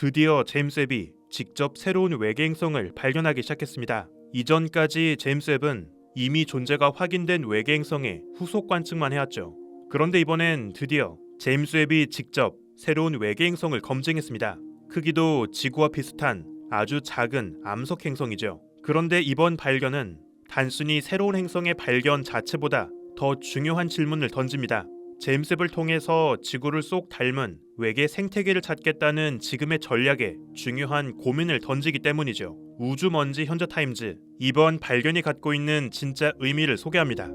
드디어 제임스 웹이 직접 새로운 외계 행성을 발견하기 시작했습니다. 이전까지 제임스 웹은 이미 존재가 확인된 외계 행성의 후속 관측만 해왔죠. 그런데 이번엔 드디어 제임스 웹이 직접 새로운 외계 행성을 검증했습니다. 크기도 지구와 비슷한 아주 작은 암석 행성이죠. 그런데 이번 발견은 단순히 새로운 행성의 발견 자체보다 더 중요한 질문을 던집니다. 제임스 웹을 통해서 지구를 쏙 닮은 외계 생태계를 찾겠다는 지금의 전략에 중요한 고민을 던지기 때문이죠. 우주먼지 현저타임즈 이번 발견이 갖고 있는 진짜 의미를 소개합니다.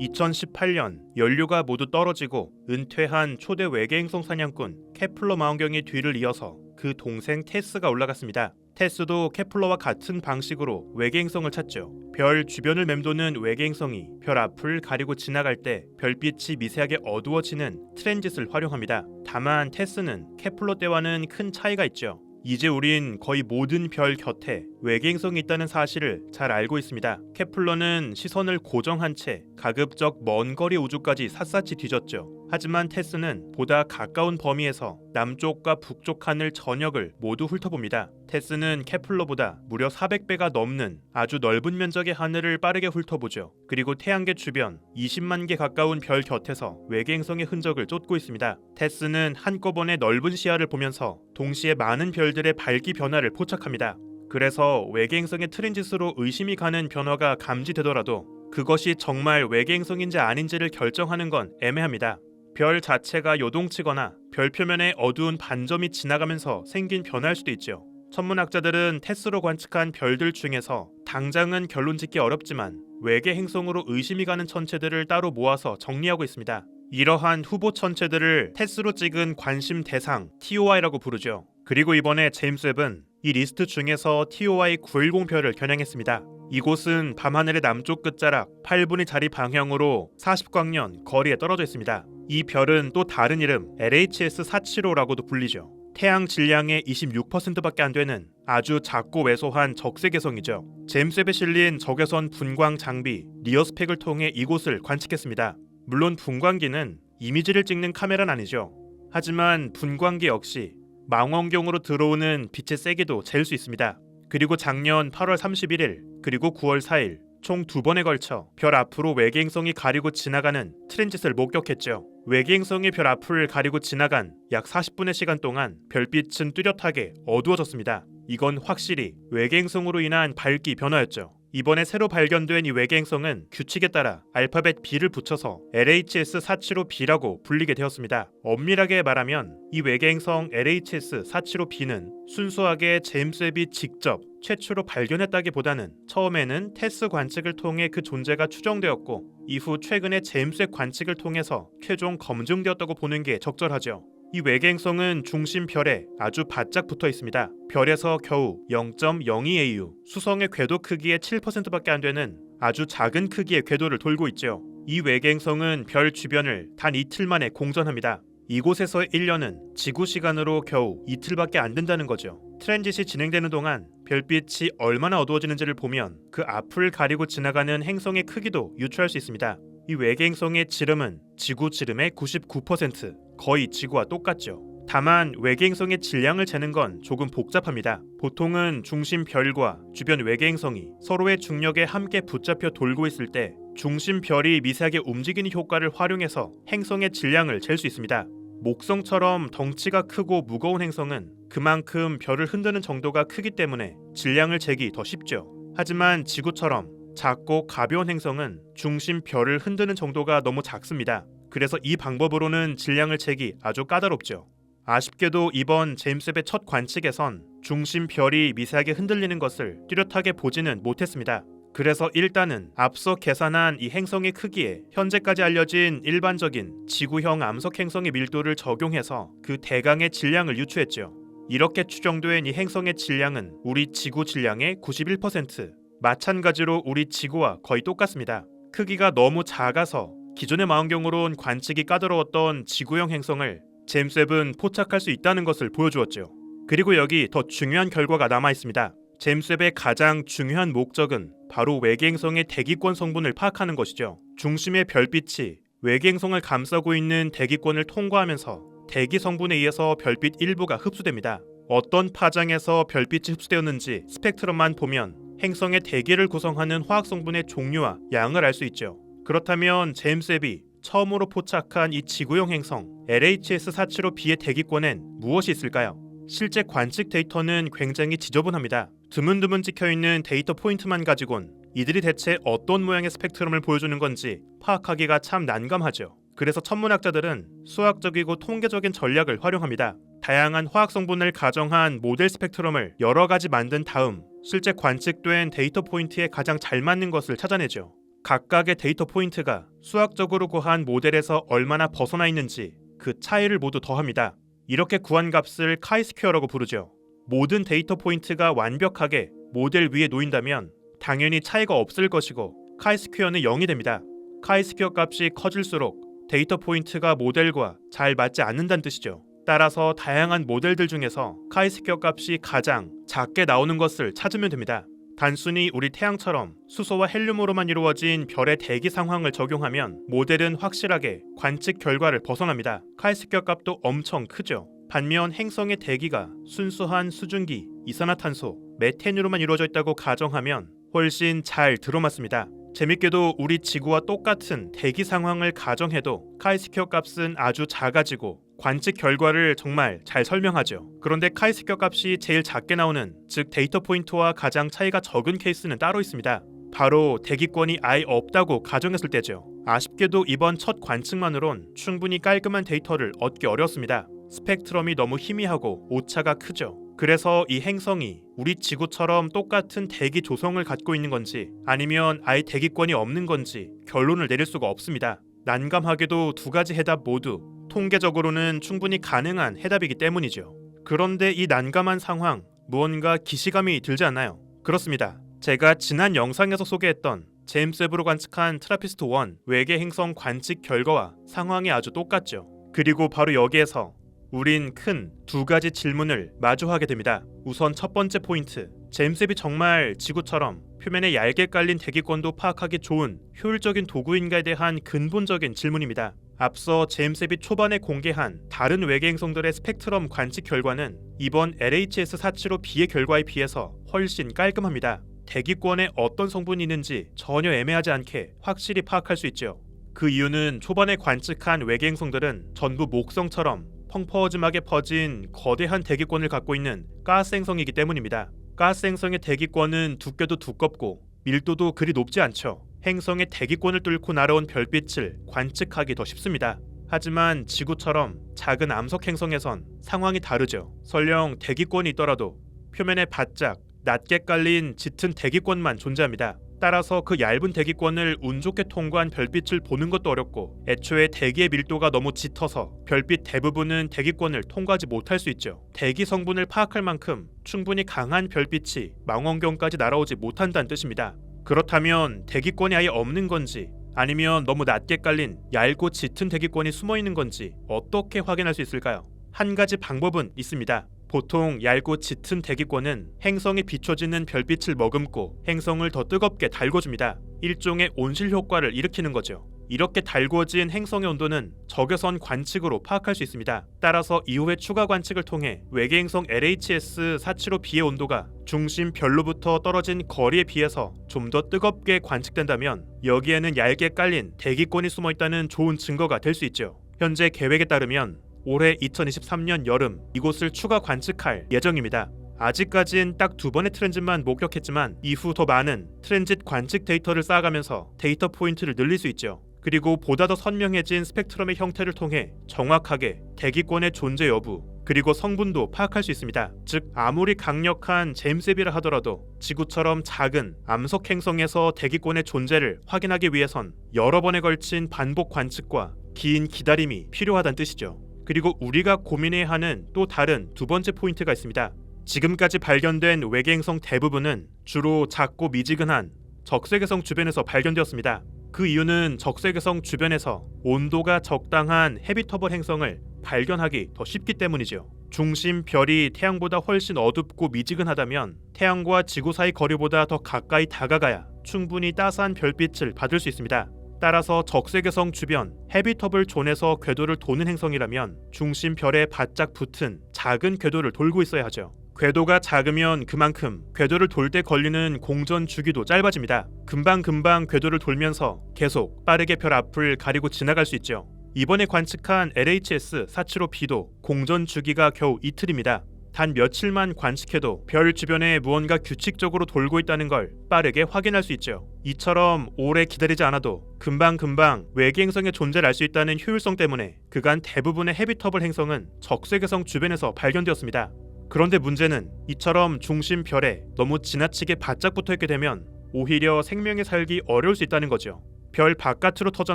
2018년 연료가 모두 떨어지고 은퇴한 초대 외계 행성 사냥꾼 케플러 망원경의 뒤를 이어서 그 동생 테스가 올라갔습니다. 테스도 케플러와 같은 방식으로 외계 행성을 찾죠. 별 주변을 맴도는 외계 행성이 별 앞을 가리고 지나갈 때 별빛이 미세하게 어두워지는 트랜짓을 활용합니다. 다만 테스는 케플러 때와는 큰 차이가 있죠. 이제 우린 거의 모든 별 곁에 외계 행성이 있다는 사실을 잘 알고 있습니다. 케플러는 시선을 고정한 채 가급적 먼 거리 우주까지 샅샅이 뒤졌죠. 하지만 테스는 보다 가까운 범위에서 남쪽과 북쪽 하늘 전역을 모두 훑어봅니다. 테스는 케플러보다 무려 400배가 넘는 아주 넓은 면적의 하늘을 빠르게 훑어보죠. 그리고 태양계 주변 20만 개 가까운 별 곁에서 외계 행성의 흔적을 쫓고 있습니다. 테스는 한꺼번에 넓은 시야를 보면서 동시에 많은 별들의 밝기 변화를 포착합니다. 그래서 외계 행성의 트랜짓으로 의심이 가는 변화가 감지되더라도 그것이 정말 외계 행성인지 아닌지를 결정하는 건 애매합니다. 별 자체가 요동치거나 별 표면에 어두운 반점이 지나가면서 생긴 변화일 수도 있죠. 천문학자들은 테스로 관측한 별들 중에서 당장은 결론 짓기 어렵지만 외계 행성으로 의심이 가는 천체들을 따로 모아서 정리하고 있습니다. 이러한 후보 천체들을 테스로 찍은 관심 대상 TOI라고 부르죠. 그리고 이번에 제임스 웹은 이 리스트 중에서 TOI 910별을 겨냥했습니다. 이곳은 밤하늘의 남쪽 끝자락 8분의 자리 방향으로 40광년 거리에 떨어져 있습니다. 이 별은 또 다른 이름 LHS 475라고도 불리죠. 태양 질량의 26%밖에 안 되는 아주 작고 왜소한 적색외성이죠. 제임스 웹에 실린 적외선 분광 장비 리어스펙을 통해 이곳을 관측했습니다. 물론 분광기는 이미지를 찍는 카메라는 아니죠. 하지만 분광기 역시 망원경으로 들어오는 빛의 세기도 잴 수 있습니다. 그리고 작년 8월 31일 그리고 9월 4일 총 두 번에 걸쳐 별 앞으로 외계 행성이 가리고 지나가는 트랜짓을 목격했죠. 외계 행성이 별 앞을 가리고 지나간 약 40분의 시간 동안 별빛은 뚜렷하게 어두워졌습니다. 이건 확실히 외계 행성으로 인한 밝기 변화였죠. 이번에 새로 발견된 이 외계 행성은 규칙에 따라 알파벳 B를 붙여서 LHS475B라고 불리게 되었습니다. 엄밀하게 말하면 이 외계 행성 LHS475B는 순수하게 제임스 웹이 직접 최초로 발견했다기보다는 처음에는 테스 관측을 통해 그 존재가 추정되었고 이후 최근에 제임스 웹 관측을 통해서 최종 검증되었다고 보는 게 적절하죠. 이 외계 행성은 중심 별에 아주 바짝 붙어 있습니다. 별에서 겨우 0.02AU, 수성의 궤도 크기의 7%밖에 안 되는 아주 작은 크기의 궤도를 돌고 있죠. 이 외계 행성은 별 주변을 단 이틀 만에 공전합니다. 이곳에서의 1년은 지구 시간으로 겨우 이틀밖에 안 된다는 거죠. 트랜짓이 진행되는 동안 별빛이 얼마나 어두워지는지를 보면 그 앞을 가리고 지나가는 행성의 크기도 유추할 수 있습니다. 이 외계 행성의 지름은 지구 지름의 99%, 거의 지구와 똑같죠. 다만 외계 행성의 질량을 재는 건 조금 복잡합니다. 보통은 중심 별과 주변 외계 행성이 서로의 중력에 함께 붙잡혀 돌고 있을 때 중심 별이 미세하게 움직이는 효과를 활용해서 행성의 질량을 잴 수 있습니다. 목성처럼 덩치가 크고 무거운 행성은 그만큼 별을 흔드는 정도가 크기 때문에 질량을 재기 더 쉽죠. 하지만 지구처럼 작고 가벼운 행성은 중심 별을 흔드는 정도가 너무 작습니다. 그래서 이 방법으로는 질량을 재기 아주 까다롭죠. 아쉽게도 이번 제임스 웹의 첫 관측에선 중심 별이 미세하게 흔들리는 것을 뚜렷하게 보지는 못했습니다. 그래서 일단은 앞서 계산한 이 행성의 크기에 현재까지 알려진 일반적인 지구형 암석 행성의 밀도를 적용해서 그 대강의 질량을 유추했죠. 이렇게 추정된 이 행성의 질량은 우리 지구 질량의 91%, 마찬가지로 우리 지구와 거의 똑같습니다. 크기가 너무 작아서 기존의 망원경으론 관측이 까다로웠던 지구형 행성을 제임스 웹은 포착할 수 있다는 것을 보여주었죠. 그리고 여기 더 중요한 결과가 남아 있습니다. 제임스 웹의 가장 중요한 목적은 바로 외계 행성의 대기권 성분을 파악하는 것이죠. 중심의 별빛이 외계 행성을 감싸고 있는 대기권을 통과하면서 대기 성분에 의해서 별빛 일부가 흡수됩니다. 어떤 파장에서 별빛이 흡수되었는지 스펙트럼만 보면 행성의 대기를 구성하는 화학 성분의 종류와 양을 알 수 있죠. 그렇다면 제임스 웹이 처음으로 포착한 이 지구형 행성 LHS 475b의 대기권엔 무엇이 있을까요? 실제 관측 데이터는 굉장히 지저분합니다. 드문드문 찍혀 있는 데이터 포인트만 가지곤 이들이 대체 어떤 모양의 스펙트럼을 보여주는 건지 파악하기가 참 난감하죠. 그래서 천문학자들은 수학적이고 통계적인 전략을 활용합니다. 다양한 화학 성분을 가정한 모델 스펙트럼을 여러 가지 만든 다음 실제 관측된 데이터 포인트에 가장 잘 맞는 것을 찾아내죠. 각각의 데이터 포인트가 수학적으로 구한 모델에서 얼마나 벗어나 있는지 그 차이를 모두 더합니다. 이렇게 구한 값을 카이스퀘어라고 부르죠. 모든 데이터 포인트가 완벽하게 모델 위에 놓인다면 당연히 차이가 없을 것이고 카이스퀘어는 0이 됩니다. 카이스퀘어 값이 커질수록 데이터 포인트가 모델과 잘 맞지 않는다는 뜻이죠. 따라서 다양한 모델들 중에서 카이스퀘어 값이 가장 작게 나오는 것을 찾으면 됩니다. 단순히 우리 태양처럼 수소와 헬륨으로만 이루어진 별의 대기 상황을 적용하면 모델은 확실하게 관측 결과를 벗어납니다. 카이스퀘어 값도 엄청 크죠. 반면 행성의 대기가 순수한 수증기, 이산화탄소, 메탄으로만 이루어져 있다고 가정하면 훨씬 잘 들어맞습니다. 재밌게도 우리 지구와 똑같은 대기 상황을 가정해도 카이스퀘어 값은 아주 작아지고 관측 결과를 정말 잘 설명하죠. 그런데 카이스퀘어 값이 제일 작게 나오는 즉 데이터 포인트와 가장 차이가 적은 케이스는 따로 있습니다. 바로 대기권이 아예 없다고 가정했을 때죠. 아쉽게도 이번 첫 관측만으론 충분히 깔끔한 데이터를 얻기 어렵습니다. 스펙트럼이 너무 희미하고 오차가 크죠. 그래서 이 행성이 우리 지구처럼 똑같은 대기 조성을 갖고 있는 건지 아니면 아예 대기권이 없는 건지 결론을 내릴 수가 없습니다. 난감하게도 두 가지 해답 모두 통계적으로는 충분히 가능한 해답이기 때문이죠. 그런데 이 난감한 상황 무언가 기시감이 들지 않나요? 그렇습니다. 제가 지난 영상에서 소개했던 제임스 웹으로 관측한 트라피스트 1 외계 행성 관측 결과와 상황이 아주 똑같죠. 그리고 바로 여기에서 우린 큰 두 가지 질문을 마주하게 됩니다. 우선 첫 번째 포인트. 제임스비 정말 지구처럼 표면에 얇게 깔린 대기권도 파악하기 좋은 효율적인 도구인가에 대한 근본적인 질문입니다. 앞서 제임스비 초반에 공개한 다른 외계 행성들의 스펙트럼 관측 결과는 이번 LHS 475b의 결과에 비해서 훨씬 깔끔합니다. 대기권에 어떤 성분이 있는지 전혀 애매하지 않게 확실히 파악할 수 있죠. 그 이유는 초반에 관측한 외계 행성들은 전부 목성처럼 펑퍼짐하게 퍼진 거대한 대기권을 갖고 있는 가스 행성이기 때문입니다. 가스 행성의 대기권은 두께도 두껍고 밀도도 그리 높지 않죠. 행성의 대기권을 뚫고 날아온 별빛을 관측하기 더 쉽습니다. 하지만 지구처럼 작은 암석 행성에선 상황이 다르죠. 설령 대기권이 있더라도 표면에 바짝 낮게 깔린 짙은 대기권만 존재합니다. 따라서 그 얇은 대기권을 운 좋게 통과한 별빛을 보는 것도 어렵고 애초에 대기의 밀도가 너무 짙어서 별빛 대부분은 대기권을 통과하지 못할 수 있죠. 대기 성분을 파악할 만큼 충분히 강한 별빛이 망원경까지 날아오지 못한다는 뜻입니다. 그렇다면 대기권이 아예 없는 건지 아니면 너무 낮게 깔린 얇고 짙은 대기권이 숨어 있는 건지 어떻게 확인할 수 있을까요? 한 가지 방법은 있습니다. 보통 얇고 짙은 대기권은 행성에 비춰지는 별빛을 머금고 행성을 더 뜨겁게 달궈줍니다. 일종의 온실 효과를 일으키는 거죠. 이렇게 달궈진 행성의 온도는 적외선 관측으로 파악할 수 있습니다. 따라서 이후에 추가 관측을 통해 외계 행성 LHS 475b의 온도가 중심 별로부터 떨어진 거리에 비해서 좀 더 뜨겁게 관측된다면 여기에는 얇게 깔린 대기권이 숨어 있다는 좋은 증거가 될 수 있죠. 현재 계획에 따르면 올해 2023년 여름 이곳을 추가 관측할 예정입니다. 아직까진 딱 두 번의 트랜짓만 목격했지만 이후 더 많은 트랜짓 관측 데이터를 쌓아가면서 데이터 포인트를 늘릴 수 있죠. 그리고 보다 더 선명해진 스펙트럼의 형태를 통해 정확하게 대기권의 존재 여부 그리고 성분도 파악할 수 있습니다. 즉 아무리 강력한 웹이라 하더라도 지구처럼 작은 암석 행성에서 대기권의 존재를 확인하기 위해선 여러 번에 걸친 반복 관측과 긴 기다림이 필요하다는 뜻이죠. 그리고 우리가 고민해야 하는 또 다른 두 번째 포인트가 있습니다. 지금까지 발견된 외계 행성 대부분은 주로 작고 미지근한 적색외성 주변에서 발견되었습니다. 그 이유는 적색외성 주변에서 온도가 적당한 헤비터블 행성을 발견하기 더 쉽기 때문이죠. 중심 별이 태양보다 훨씬 어둡고 미지근하다면 태양과 지구 사이 거리보다 더 가까이 다가가야 충분히 따스한 별빛을 받을 수 있습니다. 따라서 적세계성 주변 헤비터블 존에서 궤도를 도는 행성이라면 중심 별에 바짝 붙은 작은 궤도를 돌고 있어야 하죠. 궤도가 작으면 그만큼 궤도를 돌 때 걸리는 공전 주기도 짧아집니다. 금방금방 궤도를 돌면서 계속 빠르게 별 앞을 가리고 지나갈 수 있죠. 이번에 관측한 LHS 475B도 공전 주기가 겨우 이틀입니다. 단 며칠만 관측해도 별 주변에 무언가 규칙적으로 돌고 있다는 걸 빠르게 확인할 수 있죠. 이처럼 오래 기다리지 않아도 금방금방 외계 행성의 존재를 알 수 있다는 효율성 때문에 그간 대부분의 헤비터블 행성은 적세계성 주변에서 발견되었습니다. 그런데 문제는 이처럼 중심 별에 너무 지나치게 바짝 붙어 있게 되면 오히려 생명이 살기 어려울 수 있다는 거죠. 별 바깥으로 터져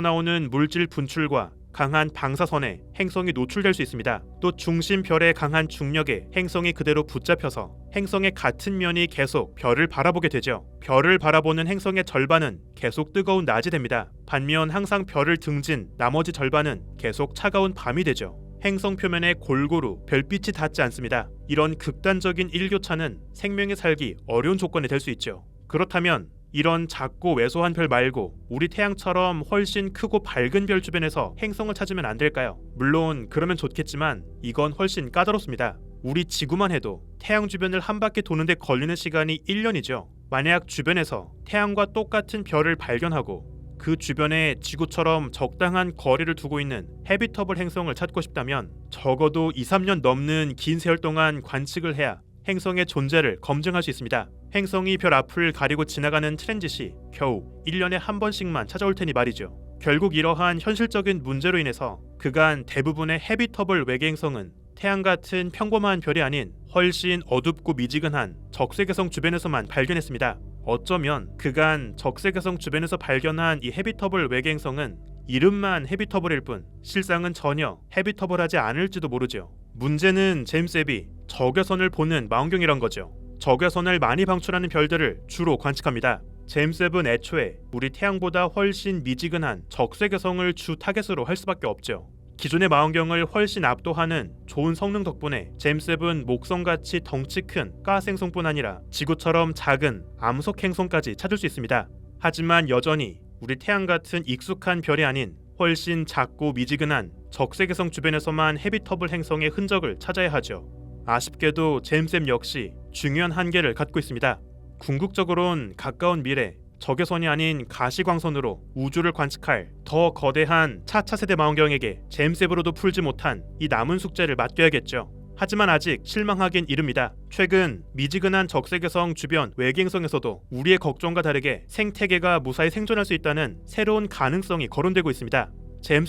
나오는 물질 분출과 강한 방사선에 행성이 노출될 수 있습니다. 또 중심 별의 강한 중력에 행성이 그대로 붙잡혀서 행성의 같은 면이 계속 별을 바라보게 되죠. 별을 바라보는 행성의 절반은 계속 뜨거운 낮이 됩니다. 반면 항상 별을 등진 나머지 절반은 계속 차가운 밤이 되죠. 행성 표면에 골고루 별빛이 닿지 않습니다. 이런 극단적인 일교차는 생명이 살기 어려운 조건이 될 수 있죠. 그렇다면 이런 작고 왜소한 별 말고 우리 태양처럼 훨씬 크고 밝은 별 주변에서 행성을 찾으면 안 될까요? 물론 그러면 좋겠지만 이건 훨씬 까다롭습니다. 우리 지구만 해도 태양 주변을 한 바퀴 도는데 걸리는 시간이 1년이죠. 만약 주변에서 태양과 똑같은 별을 발견하고 그 주변에 지구처럼 적당한 거리를 두고 있는 헤비터블 행성을 찾고 싶다면 적어도 2, 3년 넘는 긴 세월 동안 관측을 해야 행성의 존재를 검증할 수 있습니다. 행성이 별 앞을 가리고 지나가는 트랜짓이 겨우 1년에 한 번씩만 찾아올 테니 말이죠. 결국 이러한 현실적인 문제로 인해서 그간 대부분의 헤비터블 외계 행성은 태양 같은 평범한 별이 아닌 훨씬 어둡고 미지근한 적세계성 주변에서만 발견했습니다. 어쩌면 그간 적세계성 주변에서 발견한 이 헤비터블 외계 행성은 이름만 헤비터블일 뿐 실상은 전혀 헤비터블하지 않을지도 모르죠. 문제는 제임스 앱이 적외선을 보는 망원경이란 거죠. 적외 선을 많이 방출하는 별들을 주로 관측합니다. 제임스 앱은 애초에 우리 태양보다 훨씬 미지근한 적세계성을 주 타겟으로 할 수밖에 없죠. 기존의 망원경을 훨씬 압도하는 좋은 성능 덕분에 제임스 앱은 목성같이 덩치 큰 가스행성뿐 아니라 지구처럼 작은 암석 행성까지 찾을 수 있습니다. 하지만 여전히 우리 태양 같은 익숙한 별이 아닌 훨씬 작고 미지근한 적세계성 주변에서만 헤비터블 행성의 흔적을 찾아야 하죠. 아쉽게도 제임스 앱 역시 중요한 한계를 갖고 있습니다. 궁극적으론 가까운 미래 적외선이 아닌 가시광선으로 우주를 관측할 더 거대한 차차 세대 망원경에게 앱으로도 풀지 못한 이 남은 숙제를 맡겨야겠죠. 하지만 아직 실망하긴 이릅니다. 최근 미지근한 적세계성 주변 외계행성에서도 우리의 걱정과 다르게 생태계가 무사히 생존할 수 있다는 새로운 가능성이 거론되고 있습니다.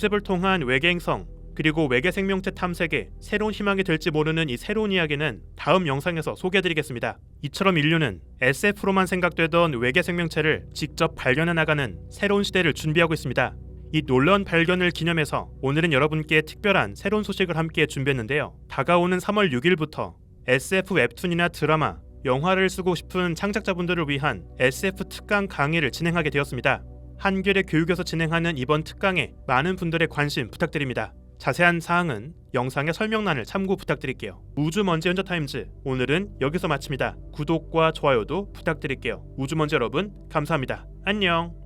앱을 통한 외계행성 그리고 외계 생명체 탐색에 새로운 희망이 될지 모르는 이 새로운 이야기는 다음 영상에서 소개해드리겠습니다. 이처럼 인류는 SF로만 생각되던 외계 생명체를 직접 발견해 나가는 새로운 시대를 준비하고 있습니다. 이 놀라운 발견을 기념해서 오늘은 여러분께 특별한 새로운 소식을 함께 준비했는데요. 다가오는 3월 6일부터 SF 웹툰이나 드라마, 영화를 쓰고 싶은 창작자분들을 위한 SF 특강 강의를 진행하게 되었습니다. 한겨레 교육에서 진행하는 이번 특강에 많은 분들의 관심 부탁드립니다. 자세한 사항은 영상의 설명란을 참고 부탁드릴게요. 우주먼지 현저타임즈 오늘은 여기서 마칩니다. 구독과 좋아요도 부탁드릴게요. 우주먼지 여러분 감사합니다. 안녕.